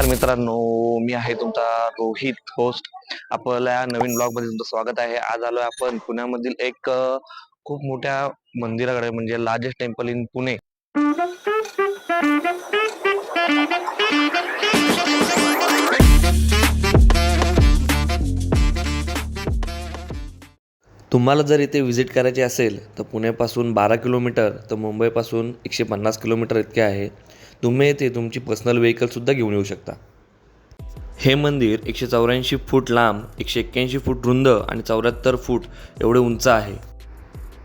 नमस्कार मित्रांनो मी आहे तुमचा रोहित होस्ट आपल्या नवीन ब्लॉगमध्ये तुमचं स्वागत आहे. आज आलोय आपण पुण्यामधील एक खूप मोठ्या मंदिराकडे म्हणजे लार्जेस्ट टेम्पल इन पुणे. तुम्हाला जर इथे व्हिजिट करायची असेल तर पुण्यापासून बारा किलोमीटर तर मुंबईपासून एकशे पन्नास किलोमीटर इतके आहे. तुम्ही येथे तुमची पर्सनल व्हेकलसुद्धा घेऊन येऊ शकता. हे मंदिर एकशे चौऱ्याऐंशी फूट लांब एकशे एक्क्याऐंशी फूट रुंद आणि चौऱ्याहत्तर फूट एवढे उंच आहे.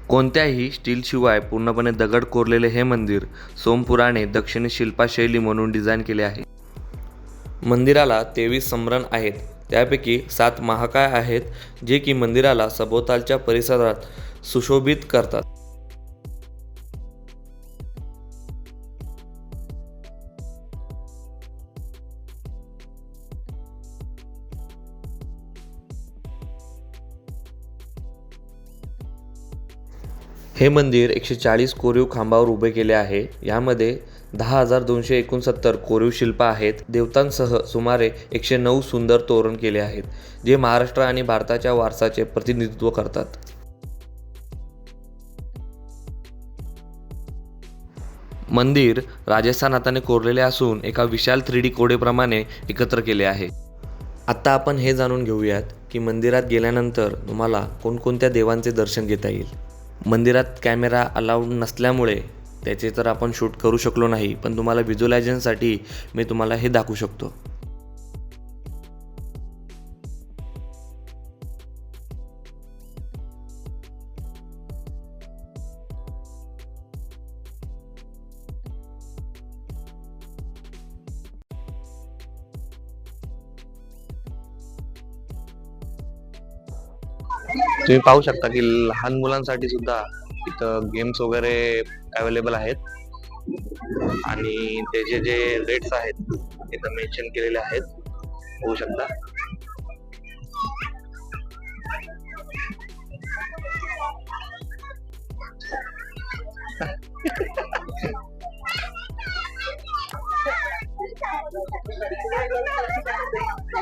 कोणत्याही स्टीलशिवाय पूर्णपणे दगड कोरलेले हे मंदिर सोमपुराने दक्षिणी शिल्पाशैली म्हणून डिझाईन केले आहे. मंदिराला तेवीस समरण आहेत. त्यापैकी सात महाकाय आहेत जे की मंदिराला सभोवतालच्या परिसरात सुशोभित करतात. हे मंदिर एकशे चाळीस कोरीव खांबावर उभे केले आहे. यामध्ये दहा हजार दोनशे एकोणसत्तर कोरीव शिल्प आहेत. देवतांसह सुमारे एकशे नऊ सुंदर तोरण केले आहेत जे महाराष्ट्र आणि भारताच्या वारसाचे प्रतिनिधित्व करतात. मंदिर राजस्थान हाताने कोरलेले असून एका विशाल थ्री डी कोडेप्रमाणे एकत्र केले आहे. आत्ता आपण हे जाणून घेऊयात की मंदिरात गेल्यानंतर तुम्हाला कोणकोणत्या देवांचे दर्शन घेता येईल. मंदिरात कॅमेरा अलाउड नसल्यामुळे त्याचे तर आपण शूट करू शकलो नाही पण तुम्हाला व्हिज्युअलायझेशनसाठी मी तुम्हाला हे दाखवू शकतो. तुम्ही पाहू शकता की लहान मुलांसाठी सुद्धा इथं गेम्स वगैरे अवेलेबल आहेत. आणि त्याचे जे रेट्स आहेत इथं मेन्शन केलेले आहेत. होऊ शकता.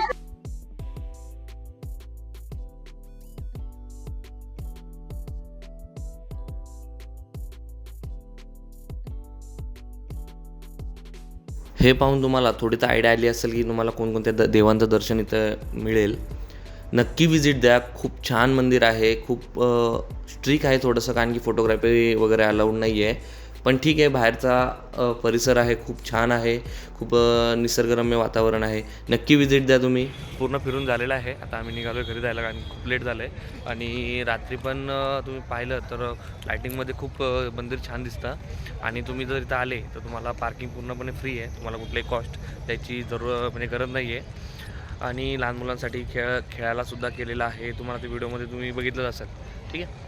हे पाहून तुम्हाला थोडी तर आयडिया आली असेल की तुम्हाला कोणकोणत्या द देवांचं दर्शन इथं मिळेल. नक्की विजिट द्या. खूप छान मंदिर आहे. खूप स्ट्रिक आहे थोडंसं कारण की फोटोग्राफी वगैरे अलाउड नाही आहे पण ठीक आहे बाहेरचा परिसर आहे खूप छान आहे खूप निसर्गरम्य वातावरण आहे. नक्की विजिट द्या तुम्ही. पूर्ण फिरून झालेलं आहे. आता आम्ही निघालो घरी जायला कारण खूप लेट झालं आहे आणि रात्री पण तुम्ही पाहिलं तर लायटिंगमध्ये खूप मंदिर छान दिसतं. आणि तुम्ही जर इथं आले तर तुम्हाला पार्किंग पूर्णपणे फ्री आहे. तुम्हाला कुठलेही कॉस्ट त्याची जरूर म्हणजे गरज नाही आहे आणि लहान मुलांसाठी खेळ खेळायला सुद्धा केलेला आहे. तुम्हाला ते व्हिडिओमध्ये तुम्ही बघितलं असेल. ठीक आहे?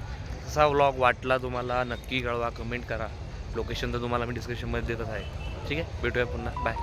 असा व्लॉग वाटला तुम्हाला नक्की कळवा कमेंट करा. लोकेशन तर तुम्हाला मी डिस्क्रिप्शनमध्ये देतच आहे. ठीक आहे? भेटूया पुन्हा. बाय.